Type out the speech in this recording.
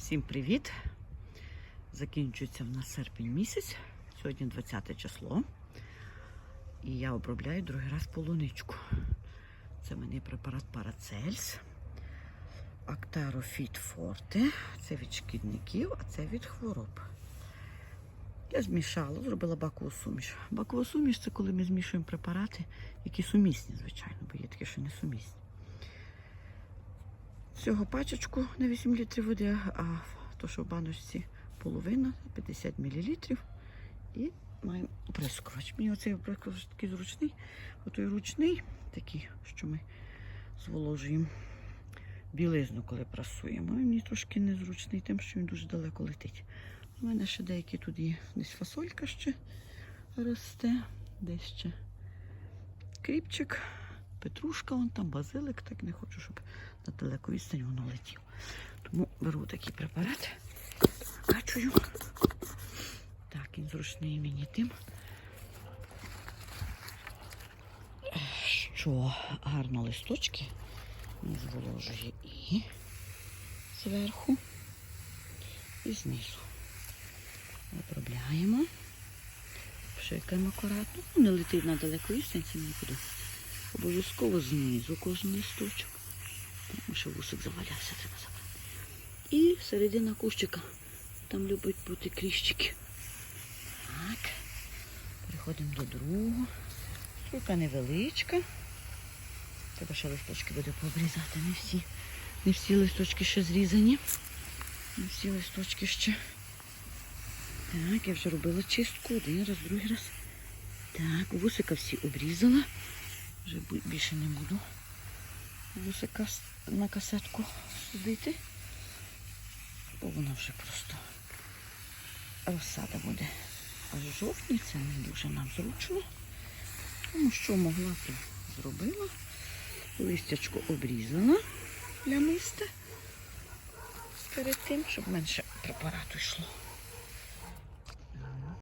Всім привіт! Закінчується в нас серпень місяць, сьогодні 20 число. І я обробляю другий раз полуничку. Це мені препарат Парацельс, Актарофіт Форте. Це від шкідників, а це від хвороб. Я змішала, зробила бакову суміш. Бакова суміш це коли ми змішуємо препарати, які сумісні, звичайно, бо є такі, що не сумісні. Всього пачечку на 8 літрів води, а то, що в баночці половина, 50 мл. І маємо оприскувач. Мені оцей оприскувач такий зручний, отой ручний, такий, що ми зволожуємо білизну, коли прасуємо. Він мені трошки незручний, тим, що він дуже далеко летить. У мене ще деякі тут є десь фасолька ще росте, десь ще кріпчик, петрушка, вон там базилик, так не хочу, щоб на далеку відстань воно летіло. Тому беру такий препарат, качую. Так, він зручний мені тим. Що гарно листочки не зволожує і зверху, і знизу. Обробляємо. Пшикаємо акуратно. Ну, не летить на далеку відстань, це нікуди. Обов'язково знизу кожен листочок. Тому що вусик завалявся, треба забрати. І середина кущика. Там любить бути кліщики. Так. Переходимо до другого. Штука невеличка. Треба ще листочки буде пообрізати. Не всі. Не всі листочки ще зрізані. Не всі листочки ще. Так, я вже робила чистку один раз, другий раз. Так, вусика всі обрізала. Вже більше не буду на касетку садити. Бо воно вже просто розсада буде. А в жовтні це не дуже нам зручно. Тому що могла, то зробила. Листячко обрізала для миста перед тим, щоб менше препарату йшло.